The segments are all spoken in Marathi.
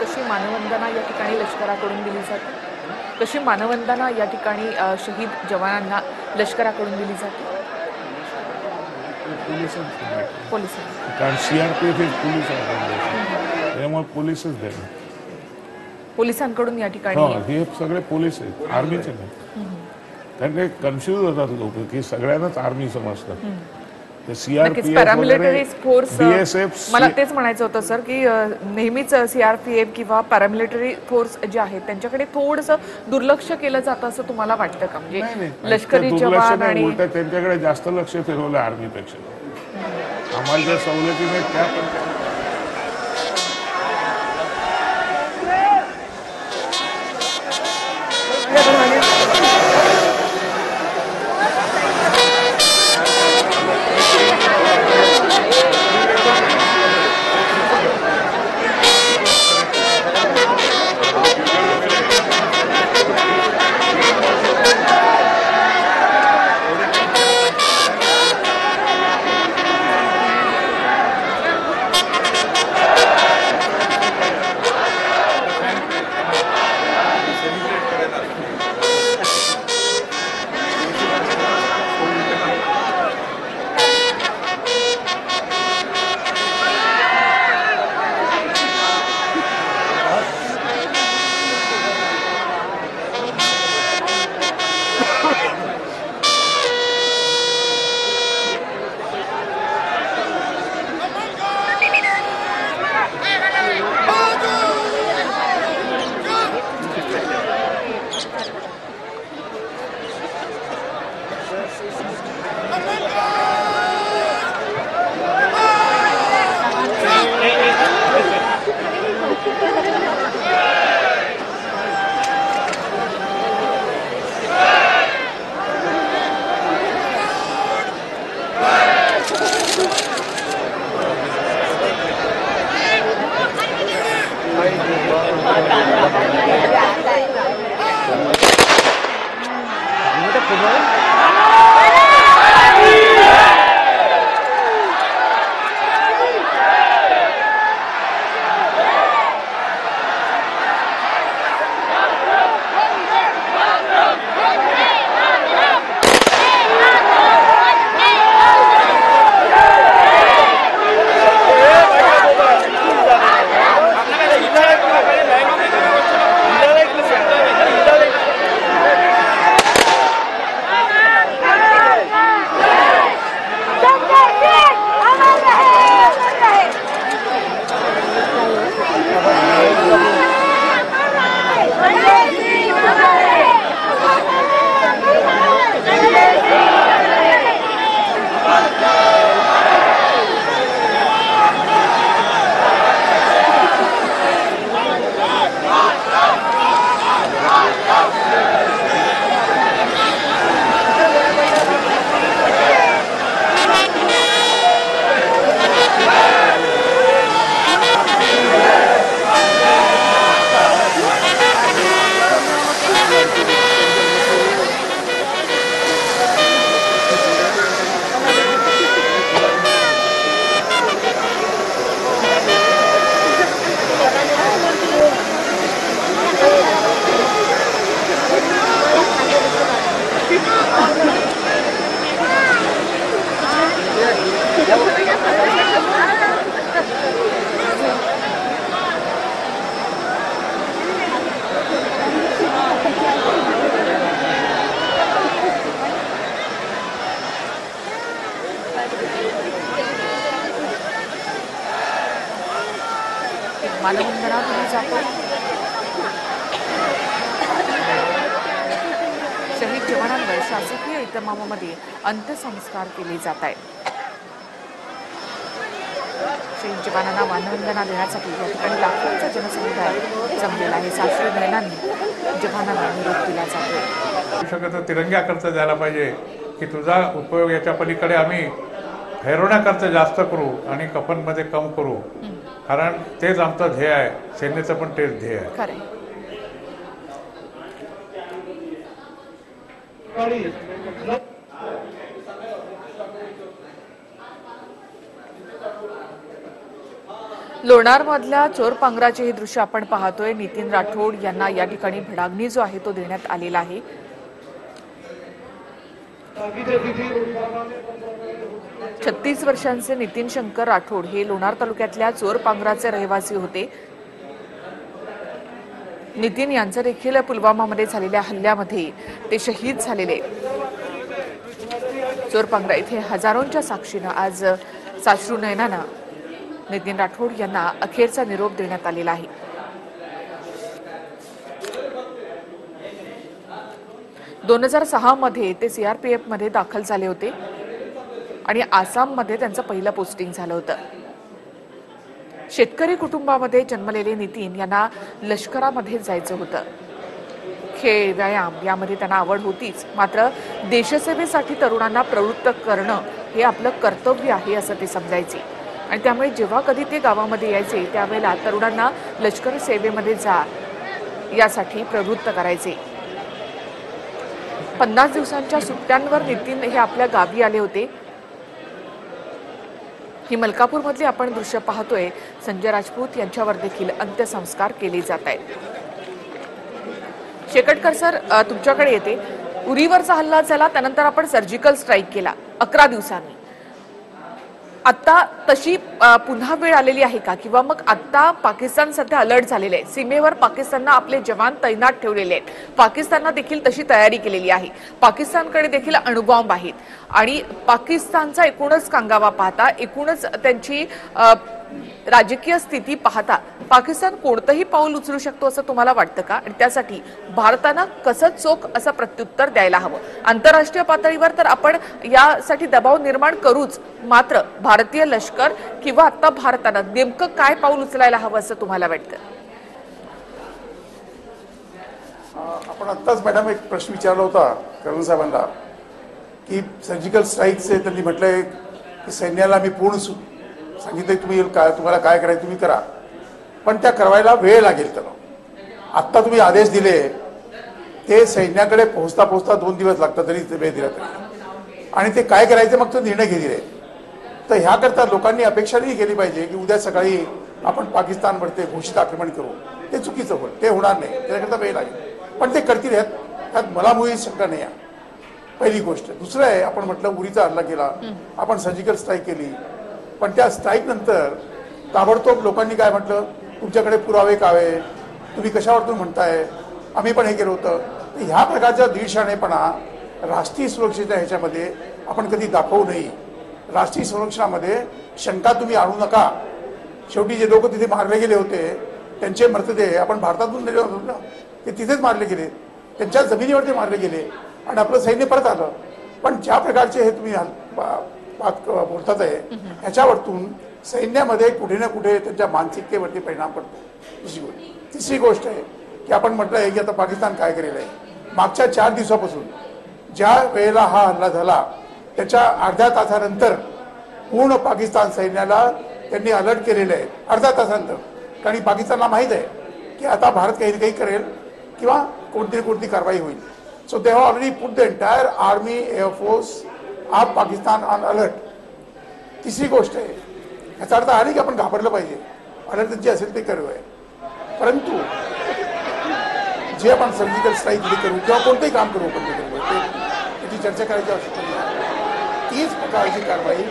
कशी मानवंदना या ठिकाणी लष्कराकडून दिली जाते? कशी मानवंदना या ठिकाणी शहीद जवानांना लष्कराकडून दिली जाते? कारण पोलीस त्यामुळे पोलीसच देणार पोलिसांकडून या ठिकाणी? हे सगळे पोलीस आहेत. आर्मीचे नाही. त्यांना कन्फ्युज होतात लोक की सगळ्यांनाच आर्मी समजतात नक्कीच पॅरामिलिटरी फोर्स मला तेच म्हणायचं होतं सर की नेहमीच सीआरपीएफ किंवा पॅरामिलिटरी फोर्स जे आहेत त्यांच्याकडे थोडंसं दुर्लक्ष केलं जातं असं तुम्हाला वाटतं का? म्हणजे लष्करी जवान आणि त्यांच्याकडे जास्त लक्ष फिरवलं आर्मीपेक्षा. आम्हाला ज्या सवलती नाहीत त्या पण त्या- बालवंदना दिली जातो शहीद जवानांवर शासकीय इतमामामध्ये अंत्यसंस्कार केले जात आहेत. शहीद जवानांना मानवंदना देण्यासाठी या ठिकाणी लाखोंचा जनसमुदाय जमलेला आहे. साश्री नयनांनी जवानांना निरोप दिला जातो तिरंग्याकरता जायला पाहिजे की तुझा उपयोग याच्या पलीकडे आम्ही फैरवण्याकरता जास्त करू आणि कफनमध्ये कम करू. कारण तेच आमचं ध्येय आहे. सेनेचं पण तेच ध्येय आहे. लोणारमधल्या चोर पांगराचे हे दृश्य आपण पाहतोय. नितीन राठोड यांना या ठिकाणी भडागणी जो आहे तो देण्यात आलेला आहे. छत्तीस वर्षांचे नितीन शंकर राठोड हे लोणार तालुक्यातल्या चोरपांगराचे रहिवासी होते. नितीन यांचं देखील पुलवामामध्ये झालेल्या हल्ल्यामध्ये ते शहीद झालेले. चोरपांगरा इथे हजारोंच्या साक्षीनं आज साश्रू नयनानं नितीन राठोड यांना अखेरचा निरोप देण्यात आलेला आहे. दोन हजार सहा मध्ये ते सीआरपीएफमध्ये दाखल झाले होते. आणि आसाममध्ये त्यांचं पहिलं पोस्टिंग झालं होतं. शेतकरी कुटुंबामध्ये जन्मलेले नितीन यांना लष्करामध्ये जायचं होतं. खेळ व्यायाम यामध्ये त्यांना आवड होतीच. मात्र देशसेवेसाठी तरुणांना प्रवृत्त करणं हे आपलं कर्तव्य आहे असं ते समजायचे. आणि त्यामुळे जेव्हा कधी ते गावामध्ये यायचे त्यावेळेला तरुणांना लष्कर सेवेमध्ये जा यासाठी प्रवृत्त करायचे. पन्नास दिवसांच्या सुट्ट्यांवर नितीन हे आपल्या गावी आले होते. ही मलकापूरमधली आपण दृश्य पाहतोय. संजय राजपूत यांच्यावर देखील अंत्यसंस्कार केले जात आहेत. शेकटकर सर तुमच्याकडे येते. उरीवरचा हल्ला झाला त्यानंतर आपण सर्जिकल स्ट्राईक केला. अकरा दिवसांनी. आता तशी पुन्हा वेळ आलेली आहे का? किंवा मग आता पाकिस्तान सध्या अलर्ट झालेले आहे सीमेवर पाकिस्ताननं आपले जवान तैनात ठेवलेले आहेत. पाकिस्ताननं देखील तशी तयारी केलेली आहे. पाकिस्तानकडे देखील अणुबॉम्ब आहेत. आणि पाकिस्तानचा एकूणच कांगावा पाहता एकूणच त्यांची राजकीय स्थिती पाहता पाकिस्तान कोणतंही पाऊल उचलू शकतो असं तुम्हाला वाटतं का? आणि त्यासाठी भारतानं कसं चोख असं प्रत्युत्तर द्यायला हवं? आंतरराष्ट्रीय पातळीवर तर आपण यासाठी दबाव निर्माण करूच. मात्र भारतीय लष्कर किंवा आता भारतानं नेमकं काय पाऊल उचलायला हवं असं तुम्हाला वाटतं? आपण आत्ताच मॅडम एक प्रश्न विचारला होता करण साहेबांना की सर्जिकल स्ट्राईकचे त्यांनी म्हटलंय की सैन्याला आम्ही पूर्ण सु सांगितलंय तुम्ही काय तुम्हाला काय करायचं तुम्ही करा. पण त्या करायला वेळ लागेल त्याला. आत्ता तुम्ही आदेश दिले. ते सैन्याकडे पोहोचता पोहोचता दोन दिवस लागतात तरी ते वेळ दिला तरी. आणि ते काय करायचं मग तो निर्णय घेतले. तर ह्याकरता लोकांनी अपेक्षा नाही केली पाहिजे की उद्या सकाळी आपण पाकिस्तानवरती घोषित आक्रमण करू. ते चुकीचं होईल. ते होणार नाही. त्याच्याकरता वेळ लागेल. पण ते करतील ह्यात. त्यात मला मुळी शंका नाही आहे. पहिली गोष्ट. दुसरं आहे आपण म्हटलं उरीचा हल्ला केला. आपण सर्जिकल स्ट्राईक केली. पण त्या स्ट्राईक नंतर ताबडतोब लोकांनी काय म्हटलं तुमच्याकडे पुरावे कावे तुम्ही कशावरतून म्हणताय? आम्ही पण हे केलं होतं. तर ह्या प्रकारचा दीडशाणेपणा राष्ट्रीय सुरक्षेच्या ह्याच्यामध्ये आपण कधी दाखवू नये. राष्ट्रीय संरक्षणामध्ये शंका तुम्ही आणू नका. शेवटी जे लोक तिथे मारले गेले होते त्यांचे मृतदेह आपण भारतातून नेले होतो ना ते तिथेच मारले गेले. त्यांच्या जमिनीवर ते मारले गेले. आणि आपलं सैन्य परत आलं. पण ज्या प्रकारचे हे तुम्ही बा- बात बोलतात आहे ह्याच्यावरतून सैन्यामध्ये कुठे ना कुठे त्यांच्या मानसिकतेवरती परिणाम पडतो. दुसरी गोष्ट. तिसरी गोष्ट आहे की आपण म्हटलं आहे की आता पाकिस्तान काय करेल आहे मागच्या चार दिवसापासून ज्या वेळेला हा हल्ला झाला त्याच्या अर्ध्या तासानंतर पूर्ण पाकिस्तान सैन्याला त्यांनी अलर्ट केलेले आहे अर्ध्या तासानंतर. कारण पाकिस्तानला माहीत आहे की आता भारत काही ना काही करेल किंवा कोणती कोणती कारवाई होईल. So they have already put the entire army air force आप पाकिस्तान ऑन अलर्ट तिसरी गोष्ट आहे याचा अर्थ हा नाही की आपण घाबरलं पाहिजे. अलर्ट जे असेल ते करू आहे. परंतु जे आपण सर्जिकल स्ट्राईक करू किंवा कोणतंही काम करू आपण करू. ते- त्याची चर्चा करायची आवश्यकता नाही. तीच प्रकारची कारवाई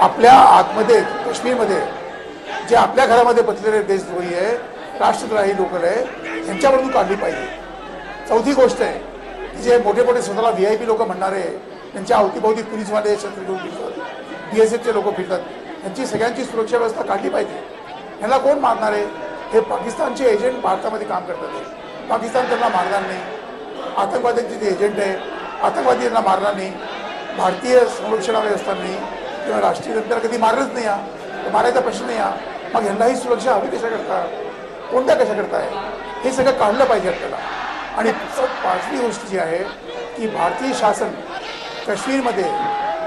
आपल्या आतमध्ये काश्मीरमध्ये जे आपल्या घरामध्ये बसलेले देशद्रोही आहे राष्ट्रद्राही लोक आहे यांच्यावरून काढली पाहिजे. चौथी गोष्ट आहे की जे मोठे मोठे स्वतःला व्ही आय पी लोक म्हणणारे त्यांच्या अवतीभोवती पोलीसवाले शस्त्र फिरतात. बी एस एफचे लोक फिरतात. यांची सगळ्यांची सुरक्षा व्यवस्था काढली पाहिजे. ह्यांना कोण मारणार आहे? हे पाकिस्तानचे एजंट भारतामध्ये काम करतात. पाकिस्तान त्यांना मारणार नाही. आतंकवाद्यांचे जे एजंट आहे आतंकवादी यांना मारणार नाही. भारतीय संरक्षण व्यवस्था नाही. किंवा राष्ट्रीय यंत्रणा कधी मारलंच नाही या. मारायचा प्रश्न नाही या. मग यांनाही सुरक्षा हवी कशा करता कोणत्या कशा करताय हे सगळं काढलं पाहिजे आपल्याला. आणि पाचवी गोष्ट जी आहे की भारतीय शासन काश्मीरमध्ये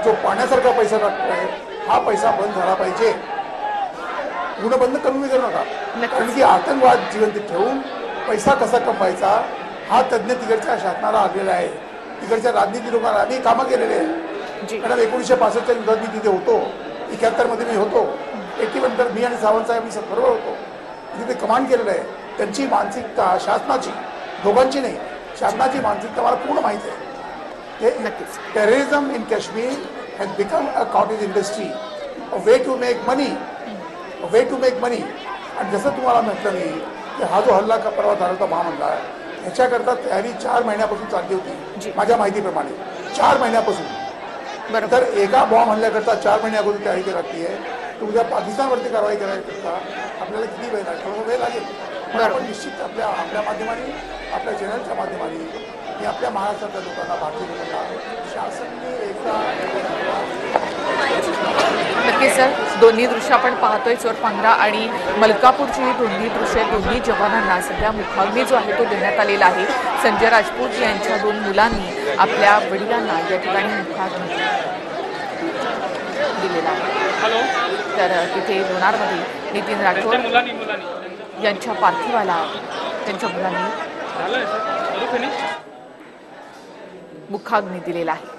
जो पाण्यासारखा पैसा टाकतोय हा पैसा बंद झाला पाहिजे. पूर्ण बंद कमी करू नका. कारण की आतंकवाद जिवंत ठेवून पैसा कसा कमवायचा हा तज्ज्ञ तिकडच्या शासनाला आलेला आहे. तिकडच्या राजनीती लोकांना आम्ही कामं केलेले आहे मॅडम एकोणीसशे पासष्टच्या युद्धात मी तिथे होतो. एकाहत्तरमध्ये मी होतो. पेटीनंतर मी आणि सावंत साहेब मी बरोबर होतो. तिथे कमांड केलेलं आहे. त्यांची मानसिकता शासनाची दोघांची नाही. शासनाची मानसिकता मला पूर्ण माहिती आहे. हे नक्कीच. Terrorism in Kashmir has become a cottage industry a way to make money a way to make money आणि जसं तुम्हाला म्हटलं मी की हा जो हल्ला का परवा झाला होता महामंडळा ह्याच्याकरता तयारी चार महिन्यापासून चालली. होती माझ्या माहितीप्रमाणे. चार महिन्यापासून. बरोबर. तर एका बॉम्ब हल्ल्याकरता चार महिने अगोदर तयारी केली लागते तर उद्या पाकिस्तानवरती कारवाई करायकरता आपल्याला किती वेळ लागेल? थोडा वेळ लागेल. आपण निश्चित आपल्या आपल्या माध्यमाने आपल्या चॅनलच्या माध्यमाने मी आपल्या महाराष्ट्रातल्या लोकांना भारतीय शासनने एकदा नक्कीच सर दोन्ही दृश्य आपण पाहतोय चोर पांगरा आणि मलकापूरची ही दोन्ही दृश्य दोन्ही जवानांना सध्या मुखाग्नी जो आहे तो देण्यात आलेला आहे. संजय राजपूत यांच्या दोन मुलांनी आपल्या वडिलांना या ठिकाणी मुखाग्नी दिलेला आहे. तर तिथे लोणारमध्ये नितीन राठोड मुलांनी मुलांनी. यांच्या पार्थिवाला त्यांच्या मुलांनी झालंय सर करू फिनिश मुखाग्नी दिलेला आहे.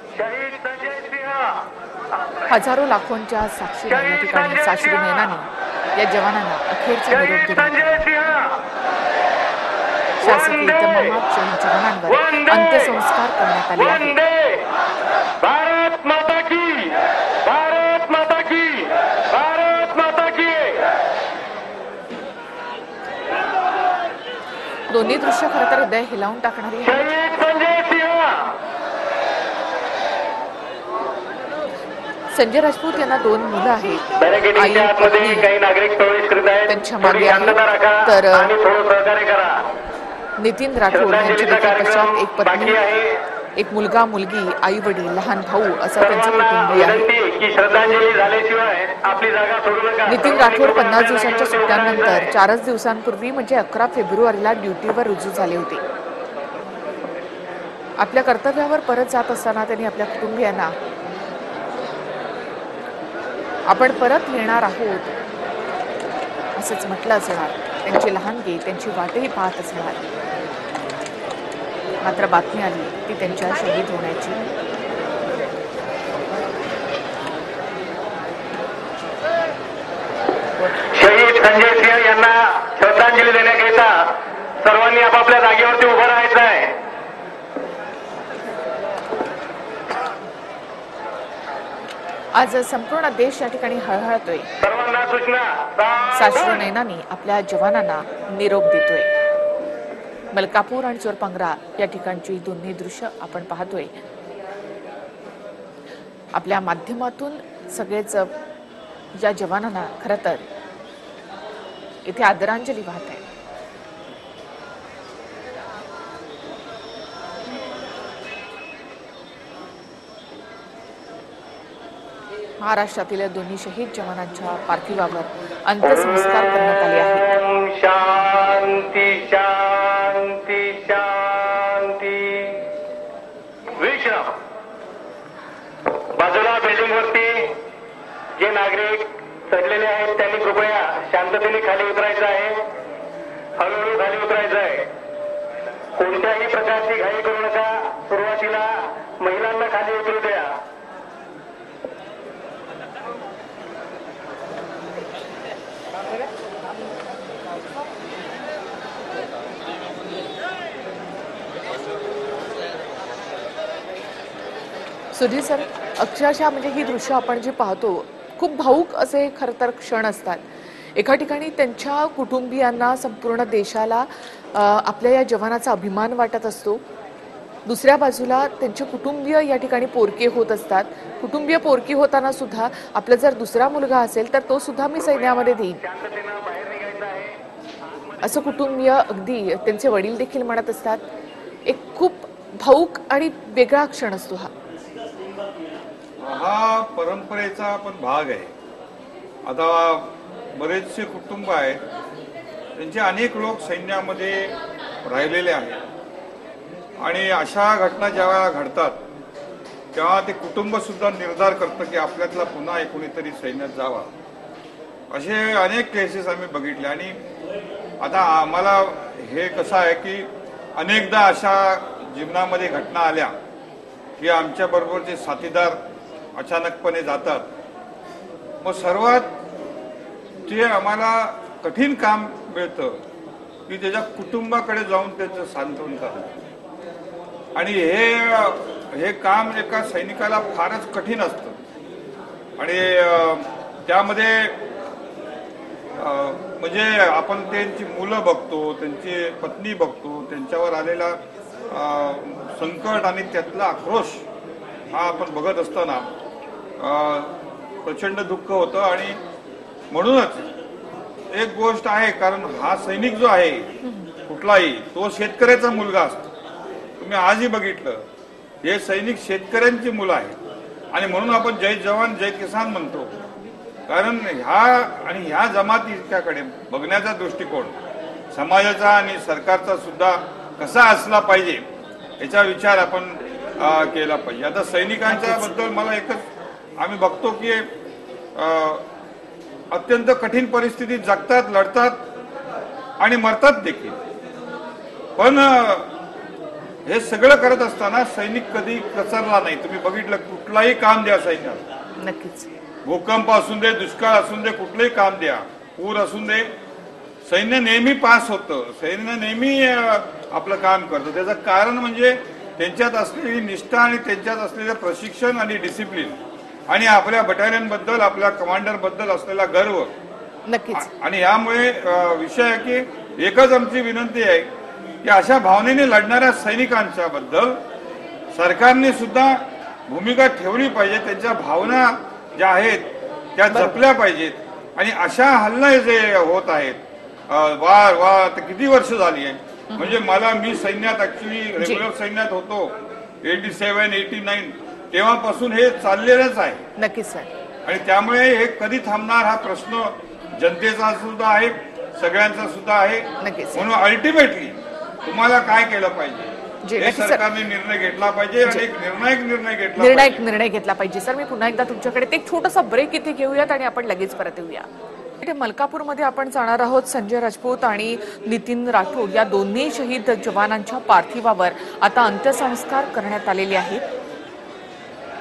हजारो लाखोंच्या साक्षीने या ठिकाणी साश्रू नयनाने या जवानांना अखेरचा निरोप दिला शासकीय इतमामात शहीद जवानांवर अंत्यसंस्कार करण्यात आले आहेत. वंदे. भारत माता की. भारत माता की. भारत माता की. दोन्ही दृश्य खरं तर हृदय हिलावून टाकणारी आहेत. शहीद संजय सिंह संजय राजपूत यांना दोन मुलं आहेत. आई त्यांच्या मागे आहे. तर, नितीन राठोड यांच्या देखील पश्चात एक पत्नी एक मुलगा मुलगी आई वडील लहान भाऊ असं त्यांचं कुटुंबीय आहे. नितीन राठोड पन्नास दिवसांच्या सुट्ट्यानंतर चारच दिवसांपूर्वी म्हणजे अकरा फेब्रुवारीला ड्युटीवर रुजू झाले होते. आपल्या कर्तव्यावर परत जात असताना त्यांनी आपल्या कुटुंबियांना आपण परत येणार आहोत. असंच म्हटलं असणार त्यांची लहानगी त्यांची वाटही पाहत असणार. मात्र बातमी आली ती त्यांच्या शहीद होण्याची. शहीद संजय सिंह यांना श्रद्धांजली देण्याकरिता सर्वांनी आपापल्या जागेवरती उभं राहायचं आहे आज संपूर्ण देश या ठिकाणी हळहळतोय. साश्रू. नैनानी आपल्या जवानांना निरोप देतोय. मलकापूर आणि चोरपांगरा या ठिकाणची दोन्ही दृश्य आपण पाहतोय. आपल्या माध्यमातून सगळेच या जवानांना खरं तर इथे आदरांजली वाहत आहे. महाराष्ट्रातील दोन्ही शहीद जवानांच्या पार्थिवावर अंत्यसंस्कार करण्यात आले आहेत. शांती शांती शांती. विश्राम. बाजूला बिल्डिंग वरती जे नागरिक चढलेले आहेत त्यांनी कृपया शांततेने खाली उतरायचं आहे. हळूहळू खाली उतरायचं आहे. कोणत्याही प्रकारची घाई करू नका. सुरुवातीला महिलांना खाली उतरू द्या. सुधीर सर अक्षरशः म्हणजे ही दृश्य आपण जी पाहतो खूप भाऊक असे खरं तर क्षण असतात. एका ठिकाणी त्यांच्या कुटुंबियांना संपूर्ण देशाला आपल्या या जवानाचा अभिमान वाटत असतो. दुसऱ्या बाजूला त्यांचे कुटुंबीय या ठिकाणी पोरके होत असतात. कुटुंबीय पोरकी होताना सुद्धा आपला जर दुसरा मुलगा असेल तर तो सुद्धा मी सैन्यामध्ये देईन. असं कुटुंबीय अगदी त्यांचे वडील देखील म्हणत असतात. एक खूप भाऊक आणि वेगळा क्षण असतो हा. हा परंपरेचा पण भाग आहे. आता बरेचसे कुटुंब आहेत त्यांचे अनेक लोक सैन्यामध्ये राहिलेले आहेत. आणि अशा घटना ज्यावेळेला घडतात तेव्हा ते कुटुंब सुद्धा निर्धार करतं की आपल्यातला पुन्हा एकोणीतरी सैन्यात जावा. असे अनेक केसेस आम्ही बघितले आणि आता आम्हाला हे कसं आहे की अनेकदा अशा जीवनामध्ये घटना आल्या की आमच्याबरोबर जे साथीदार अचानकपणे जातात. मग सर्वात जे आम्हाला कठीण काम मिळतं की त्याच्या कुटुंबाकडे जाऊन त्याचं सांत्वन करणं. आणि हे हे काम एका सैनिकाला फारच कठीण असतं. आणि त्यामध्ये म्हणजे आपण त्यांची मुलं बघतो त्यांची पत्नी बघतो त्यांच्यावर आलेला संकट आणि त्यातला आक्रोश हा आपण बघत असताना प्रचंड दुःख होतं आणि म्हणूनच एक गोष्ट आहे कारण हा सैनिक जो आहे कुठलाही तो शेतकऱ्याचा मुलगा असतो. तुम्ही आजही बघितलं हे सैनिक शेतकऱ्यांची मुलं आहेत. आणि म्हणून आपण जय जवान जय किसान म्हणतो. कारण ह्या आणि ह्या जमातीच्याकडे बघण्याचा दृष्टिकोन समाजाचा आणि सरकारचा सुद्धा कसा असला पाहिजे याचा विचार आपण केला पाहिजे. आता सैनिकांच्या बद्दल मला एकच आम्ही बघतो की अत्यंत कठीण परिस्थितीत जगतात लढतात आणि मरतात देखील. पण हे सगळं करत असताना सैनिक कधी कचरला नाही. तुम्ही बघितलं कुठलाही काम द्या सैन्याला. नक्कीच. भूकंप असून दे दुष्काळ असून दे कुठलंही काम द्या. पूर असून दे. सैन्य नेहमी पास होतं. सैन्य नेहमी आपलं काम करतं. त्याचं कारण म्हणजे त्यांच्यात असलेली निष्ठा आणि त्यांच्यात असलेलं प्रशिक्षण आणि डिसिप्लिन आणि आपल्या बटालियनबद्दल आपल्या कमांडरबद्दल असलेला गर्व. नक्कीच. आणि यामुळे विषय आहे की एकच आमची विनंती आहे की अशा भावनेने लढणाऱ्या सैनिकांच्या बद्दल सरकारने सुद्धा भूमिका ठेवली पाहिजे त्यांच्या भावना ज्या आहेत त्या जपल्या पाहिजेत. आणि अशा हल्ले जे होत आहेत वार वार किती वर्ष झाली आहे? म्हणजे मला मी सैन्यात ऍक्च्युली रेग्युलर सैन्यात होतो एटी सेव्हन एटी नाईन तेव्हापासून हे चाललेलंच आहे. नक्कीच सर. आणि त्यामुळे हे कधी थांबणार हा प्रश्न जनतेचा सुद्धा आहे सगळ्यांचा सुद्धा आहे. नक्कीच. म्हणून अल्टिमेटली तुम्हाला काय केलं पाहिजे. सरकारने निर्णय घेतला पाहिजे आणि एक निर्णायक निर्णय घेतला निर्णायक पाहिजे. निर्णय घेतला पाहिजे. सर मी पुन्हा एकदा तुमच्याकडे ते एक छोटासा ब्रेक इथे घेऊयात आणि आपण लगेच परत येऊया. इथे मलकापूरमध्ये आपण जाणार आहोत संजय राजपूत आणि नितीन राठोड. या दोन्ही शहीद जवानांच्या पार्थिवावर आता अंत्यसंस्कार करण्यात आलेले आहेत.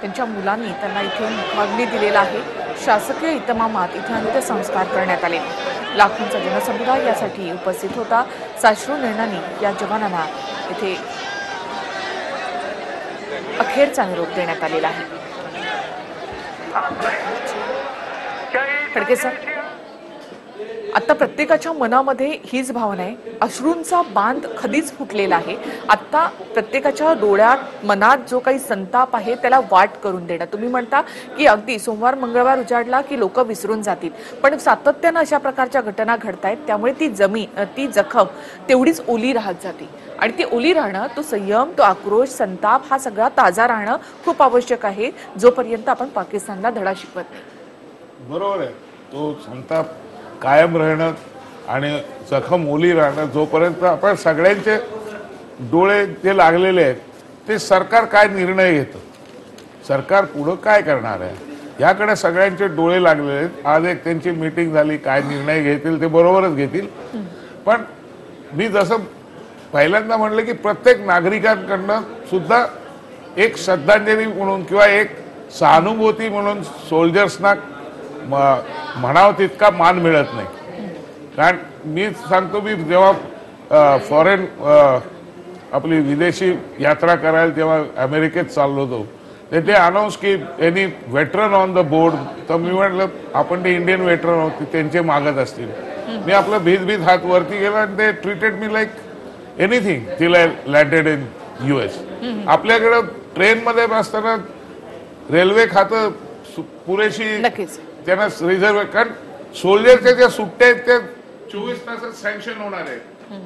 त्यांच्या मुलांनी त्यांना इथे मागणी दिलेला आहे. शासकीय इतमामात इथे अंत्यसंस्कार करण्यात आले. लाखोंचा जनसमुदाय यासाठी उपस्थित होता. साश्रू नयनांनी या जवानांना इथे अखेरचा निरोप देण्यात आलेला आहे. खडके सर आत्ता प्रत्येकाच्या मनामध्ये हीच भावना आहे. अश्रूंचा बांध कधीच फुटलेला आहे. आत्ता प्रत्येकाच्या डोळ्यात मनात जो काही संताप आहे त्याला वाट करून देणं. तुम्ही म्हणता की अगदी सोमवार मंगळवार उजाडला की लोक विसरून जातील. पण सातत्यानं अशा प्रकारच्या घटना घडतायत त्यामुळे ती जमीन ती जखम तेवढीच ओली राहत जाते. आणि ती ओली राहणं तो संयम तो आक्रोश संताप हा सगळा ताजा राहणं खूप आवश्यक आहे जोपर्यंत आपण पाकिस्तानला धडा शिकवत नाही. बरोबर आहे. तो संताप कायम राहणं आणि जखम ओली राहणं जोपर्यंत आपण सगळ्यांचे डोळे जे लागलेले आहेत ते सरकार काय निर्णय घेतं? सरकार पुढं काय करणार आहे? याकडे सगळ्यांचे डोळे लागलेले आहेत. आज एक त्यांची मीटिंग झाली काय निर्णय घेतील ते बरोबरच घेतील. पण मी जसं पहिल्यांदा म्हणलं की प्रत्येक नागरिकांकडनं सुद्धा एक श्रद्धांजली म्हणून किंवा एक सहानुभूती म्हणून सोल्जर्सना म- म्हणावं तितका मान मिळत नाही. कारण मी सांगतो मी जेव्हा फॉरेन आपली विदेशी यात्रा करायला तेव्हा अमेरिकेत चाललो होतो तर ते अनाऊन्स की any veteran on the board तर मी म्हटलं आपण ते इंडियन वेटरन आहोत त्यांचे मागत असतील. मी आपलं भीत भीत हात वरती गेला आणि ते treated me like anything till I landed in U S आपल्याकडं ट्रेनमध्ये असताना रेल्वे खातं पुरेशी त्यांना रिझर्व कारण सोल्जरच्या ज्या सुट्ट्या आहेत त्या चोवीस तासात सँक्शन होणार आहेत.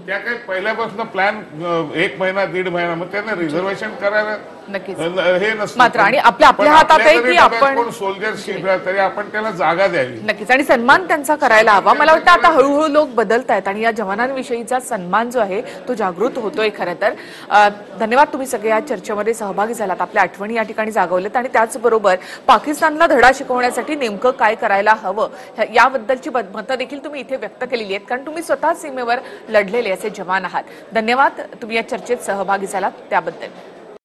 त्या काही पहिल्यापासून प्लॅन एक महिना दीड महिना मग त्यांना रिझर्वेशन करायला नक्कीच. हे नसतं. मात्र आणि आपल्या- आपल्या हातात आहे की आपण- सोल्जर शिकला तरी आपण त्याला जागा द्यावी. नक्कीच. आणि सन्मान त्यांचा करायला हवा. मला वाटतं आता हळूहळू लोक बदलत आहेत आणि या जवानांविषयीचा सन्मान जो आहे तो जागृत होतोय खरं तर. धन्यवाद तुम्ही सगळे या चर्चेमध्ये सहभागी झालात. आपल्या आठवणी या ठिकाणी जागवल्यात आणि त्याचबरोबर पाकिस्तानला धडा शिकवण्यासाठी नेमकं काय करायला हवं याबद्दलची बद- मतं देखील तुम्ही इथे व्यक्त केलेली आहेत कारण तुम्ही स्वतः सीमेवर लढलेले असे जवान आहात. धन्यवाद. तुम्ही या चर्चेत सहभागी झालात त्याबद्दल.